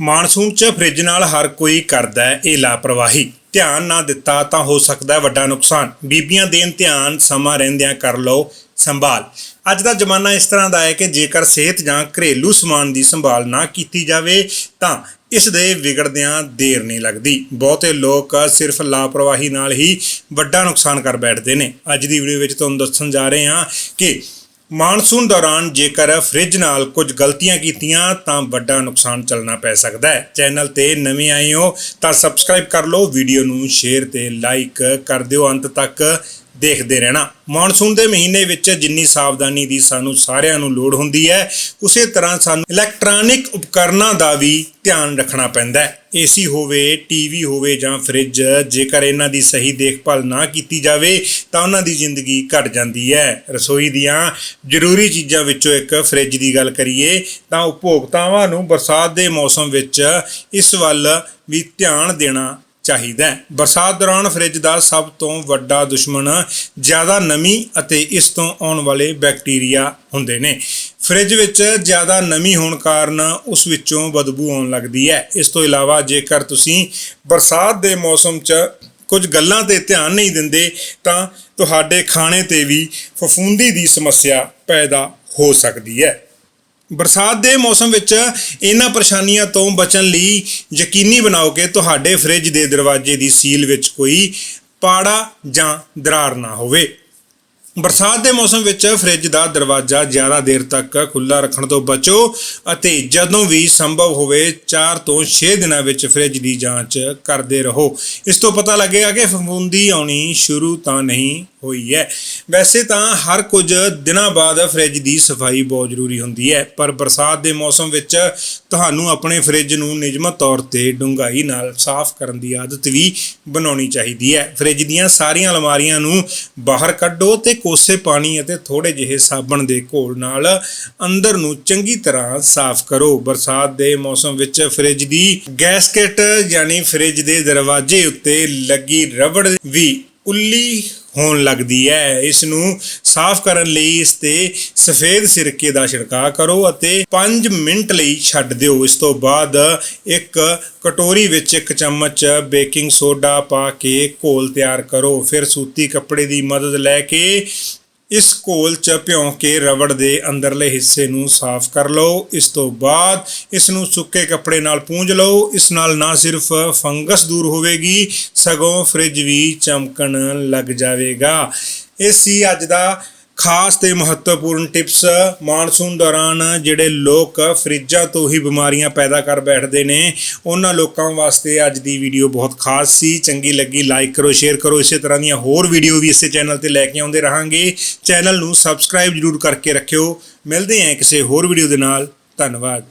Monsoon 'ਚ fridge ਨਾਲ ਹਰ ਕੋਈ ਕਰਦਾ ਹੈ ਇਹ ਲਾਪਰਵਾਹੀ। ਧਿਆਨ ਨਾ ਦਿੱਤਾ ਤਾਂ ਹੋ ਸਕਦਾ ਵੱਡਾ ਨੁਕਸਾਨ। ਬੀਬੀਆਂ ਦੇਣ ਧਿਆਨ, ਸਮਾਂ ਰਹਿੰਦਿਆਂ ਕਰ ਲਓ ਸੰਭਾਲ। ਅੱਜ ਦਾ ਜ਼ਮਾਨਾ ਇਸ ਤਰ੍ਹਾਂ ਦਾ ਹੈ ਕਿ ਜੇਕਰ ਸਿਹਤ ਜਾਂ ਘਰੇਲੂ ਸਮਾਨ ਦੀ ਸੰਭਾਲ ਨਾ ਕੀਤੀ ਜਾਵੇ, ਤਾਂ ਇਸ ਦੇ ਵਿਗੜਦਿਆਂ ਦੇਰ ਨਹੀਂ ਲੱਗਦੀ। ਬਹੁਤੇ ਲੋਕ ਸਿਰਫ ਲਾਪਰਵਾਹੀ ਨਾਲ ਹੀ ਵੱਡਾ ਨੁਕਸਾਨ ਕਰ ਬੈਠਦੇ ਨੇ। ਅੱਜ ਦੀ ਵੀਡੀਓ ਵਿੱਚ ਤੁਹਾਨੂੰ ਦੱਸਣ ਜਾ ਰਹੇ ਹਾਂ ਕਿ ਮਾਨਸੂਨ ਦੌਰਾਨ ਜੇਕਰ ਫ੍ਰਿਜ ਨਾਲ ਕੁਝ ਗਲਤੀਆਂ ਕੀਤੀਆਂ ਤਾਂ ਵੱਡਾ ਨੁਕਸਾਨ ਚੱਲਣਾ ਪੈ ਸਕਦਾ ਹੈ। ਚੈਨਲ ਤੇ ਨਵੇਂ ਆਏ ਹੋ ਤਾਂ ਸਬਸਕ੍ਰਾਈਬ ਕਰ ਲਓ, ਵੀਡੀਓ ਨੂੰ ਸ਼ੇਅਰ ਤੇ ਲਾਈਕ ਕਰ ਦਿਓ। ਅੰਤ ਤੱਕ ਦੇਖਦੇ ਰਹਿਣਾ। ਮੌਨਸੂਨ ਦੇ ਮਹੀਨੇ ਵਿੱਚ ਜਿੰਨੀ ਸਾਵਧਾਨੀ ਦੀ ਸਾਨੂੰ ਸਾਰਿਆਂ ਨੂੰ ਲੋੜ ਹੁੰਦੀ ਹੈ, ਉਸੇ ਤਰ੍ਹਾਂ ਸਾਨੂੰ ਇਲੈਕਟ੍ਰੋਨਿਕ ਉਪਕਰਨਾਂ ਦਾ ਵੀ ਧਿਆਨ ਰੱਖਣਾ ਪੈਂਦਾ ਹੈ। ਏਸੀ ਹੋਵੇ, ਟੀਵੀ ਹੋਵੇ ਜਾਂ ਫ੍ਰਿਜ, ਜੇਕਰ ਇਹਨਾਂ ਦੀ ਸਹੀ ਦੇਖਭਾਲ ਨਾ ਕੀਤੀ ਜਾਵੇ, ਤਾਂ ਉਹਨਾਂ ਦੀ ਜ਼ਿੰਦਗੀ ਘਟ ਜਾਂਦੀ ਹੈ। ਰਸੋਈ ਦੀਆਂ ਜ਼ਰੂਰੀ ਚੀਜ਼ਾਂ ਵਿੱਚੋਂ ਇੱਕ ਫ੍ਰਿਜ ਦੀ ਗੱਲ ਕਰੀਏ, ਤਾਂ ਉਪਭੋਗਤਾਵਾਂ ਨੂੰ ਬਰਸਾਤ ਦੇ ਮੌਸਮ ਵਿੱਚ ਇਸ ਵੱਲ ਵੀ ਧਿਆਨ ਦੇਣਾ ਚਾਹੀਦਾ ਹੈ। ਬਰਸਾਤ ਦੌਰਾਨ ਫ੍ਰਿਜ ਦਾ ਸਭ ਤੋਂ ਵੱਡਾ ਦੁਸ਼ਮਣ ਜ਼ਿਆਦਾ ਨਮੀ ਅਤੇ ਇਸ ਤੋਂ ਆਉਣ ਵਾਲੇ ਬੈਕਟੀਰੀਆ ਹੁੰਦੇ ਨੇ। ਫ੍ਰਿਜ ਵਿੱਚ ਜ਼ਿਆਦਾ ਨਮੀ ਹੋਣ ਕਾਰਨ ਉਸ ਵਿੱਚੋਂ ਬਦਬੂ ਆਉਣ ਲੱਗਦੀ ਹੈ। ਇਸ ਤੋਂ ਇਲਾਵਾ ਜੇਕਰ ਤੁਸੀਂ ਬਰਸਾਤ ਦੇ ਮੌਸਮ 'ਚ ਕੁਝ ਗੱਲਾਂ ਤੇ ਧਿਆਨ ਨਹੀਂ ਦਿੰਦੇ, ਤਾਂ ਤੁਹਾਡੇ ਖਾਣੇ ਤੇ ਵੀ ਫਫੂੰਦੀ ਦੀ ਸਮੱਸਿਆ ਪੈਦਾ ਹੋ ਸਕਦੀ ਹੈ। ਬਰਸਾਤ ਦੇ ਮੌਸਮ ਵਿੱਚ ਇਹਨਾਂ ਪਰੇਸ਼ਾਨੀਆਂ ਤੋਂ ਬਚਣ ਲਈ ਯਕੀਨੀ ਬਣਾਓ ਕਿ ਤੁਹਾਡੇ ਫ੍ਰਿਜ ਦੇ ਦਰਵਾਜ਼ੇ ਦੀ ਸੀਲ ਵਿੱਚ ਕੋਈ ਪਾੜਾ ਜਾਂ ਦਰਾਰ ਨਾ ਹੋਵੇ। ਬਰਸਾਤ ਦੇ ਮੌਸਮ ਵਿੱਚ ਫ੍ਰਿਜ ਦਾ ਦਰਵਾਜ਼ਾ ਜ਼ਿਆਦਾ ਦੇਰ ਤੱਕ ਖੁੱਲਾ ਰੱਖਣ ਤੋਂ ਬਚੋ ਅਤੇ ਜਦੋਂ ਵੀ ਸੰਭਵ ਹੋਵੇ 4 ਤੋਂ 6 ਦਿਨਾਂ ਵਿੱਚ ਫ੍ਰਿਜ ਦੀ ਜਾਂਚ ਕਰਦੇ ਰਹੋ। ਇਸ ਤੋਂ ਪਤਾ ਲੱਗੇਗਾ ਕਿ ਫਫੂੰਦੀ ਆਉਣੀ ਸ਼ੁਰੂ ਤਾਂ ਨਹੀਂ ਹੋਈ ਹੈ। ਵੈਸੇ ਤਾਂ ਹਰ ਕੁਝ ਦਿਨਾਂ ਬਾਅਦ ਫ੍ਰਿਜ ਦੀ ਸਫ਼ਾਈ ਬਹੁਤ ਜ਼ਰੂਰੀ ਹੁੰਦੀ ਹੈ, ਪਰ ਬਰਸਾਤ ਦੇ ਮੌਸਮ ਵਿੱਚ ਤੁਹਾਨੂੰ ਆਪਣੇ ਫ੍ਰਿਜ ਨੂੰ ਨਿਯਮਤ ਤੌਰ ਤੇ ਡੂੰਘਾਈ ਨਾਲ ਸਾਫ਼ ਕਰਨ ਦੀ ਆਦਤ ਵੀ ਬਣਾਉਣੀ ਚਾਹੀਦੀ ਹੈ। ਫ੍ਰਿਜ ਦੀਆਂ ਸਾਰੀਆਂ ਅਲਮਾਰੀਆਂ ਨੂੰ ਬਾਹਰ ਕੱਢੋ ਤੇ ਕੋਸੇ ਪਾਣੀ ਅਤੇ ਥੋੜੇ ਜਿਹੇ ਸਾਬਣ ਦੇ ਘੋਲ ਨਾਲ ਅੰਦਰ ਨੂੰ ਚੰਗੀ ਤਰ੍ਹਾਂ ਸਾਫ਼ ਕਰੋ। ਬਰਸਾਤ ਦੇ ਮੌਸਮ ਵਿੱਚ ਫ੍ਰਿਜ ਦੀ ਗੈਸਕਟ, ਯਾਨੀ ਫ੍ਰਿਜ ਦੇ ਦਰਵਾਜ਼ੇ ਉੱਤੇ ਲੱਗੀ ਰਬੜ ਵੀ ਉੱਲੀ ਹੋਣ ਲੱਗਦੀ ਹੈ। ਇਸ ਨੂੰ ਸਾਫ਼ ਕਰਨ ਲਈ ਇਸ ਤੇ ਸਫੇਦ ਸਿਰਕੇ ਦਾ ਛਿੜਕਾਅ ਕਰੋ ਅਤੇ 5 ਮਿੰਟ ਲਈ ਛੱਡ ਦਿਓ। ਇਸ ਤੋਂ ਬਾਅਦ ਇੱਕ ਕਟੋਰੀ ਵਿੱਚ ਇੱਕ ਚਮਚ ਬੇਕਿੰਗ ਸੋਡਾ ਪਾ ਕੇ ਘੋਲ ਤਿਆਰ ਕਰੋ। ਫਿਰ ਸੂਤੀ ਕੱਪੜੇ ਦੀ ਮਦਦ ਲੈ ਕੇ ਇਸ ਘੋਲ ਚ ਭਿਉਂ ਕੇ ਰਬੜ ਦੇ ਅੰਦਰਲੇ ਹਿੱਸੇ ਨੂੰ ਸਾਫ਼ ਕਰ ਲਓ। ਇਸ ਤੋਂ ਬਾਅਦ ਇਸ ਨੂੰ ਸੁੱਕੇ ਕੱਪੜੇ ਨਾਲ ਪੂੰਝ ਲਓ। ਇਸ ਨਾਲ ਨਾ ਸਿਰਫ ਫੰਗਸ ਦੂਰ ਹੋਵੇਗੀ, ਸਗੋਂ ਫ੍ਰਿਜ ਵੀ ਚਮਕਣ ਲੱਗ ਜਾਵੇਗਾ। ਇਹ ਸੀ ਅੱਜ ਦਾ ਖਾਸ ਤੇ ਮਹੱਤਵਪੂਰਨ ਟਿਪਸ ਮਾਨਸੂਨ ਦੌਰਾਨ ਜਿਹੜੇ ਲੋਕ ਫਰਿੱਜਾਂ ਤੋਂ ਹੀ ਬਿਮਾਰੀਆਂ ਪੈਦਾ ਕਰ ਬੈਠਦੇ ਨੇ, ਉਹਨਾਂ ਲੋਕਾਂ ਵਾਸਤੇ ਅੱਜ ਦੀ ਵੀਡੀਓ ਬਹੁਤ ਖਾਸ ਸੀ। ਚੰਗੀ ਲੱਗੀ, ਲਾਈਕ ਕਰੋ, ਸ਼ੇਅਰ ਕਰੋ। ਇਸੇ ਤਰ੍ਹਾਂ ਦੀਆਂ ਹੋਰ ਵੀਡੀਓ ਵੀ ਇਸੇ ਚੈਨਲ ਤੇ ਲੈ ਕੇ ਆਉਂਦੇ ਰਹਾਂਗੇ। ਚੈਨਲ ਨੂੰ ਸਬਸਕ੍ਰਾਈਬ ਜਰੂਰ ਕਰਕੇ ਰੱਖਿਓ। ਮਿਲਦੇ ਹਾਂ ਕਿਸੇ ਹੋਰ ਵੀਡੀਓ ਦੇ ਨਾਲ। ਧੰਨਵਾਦ।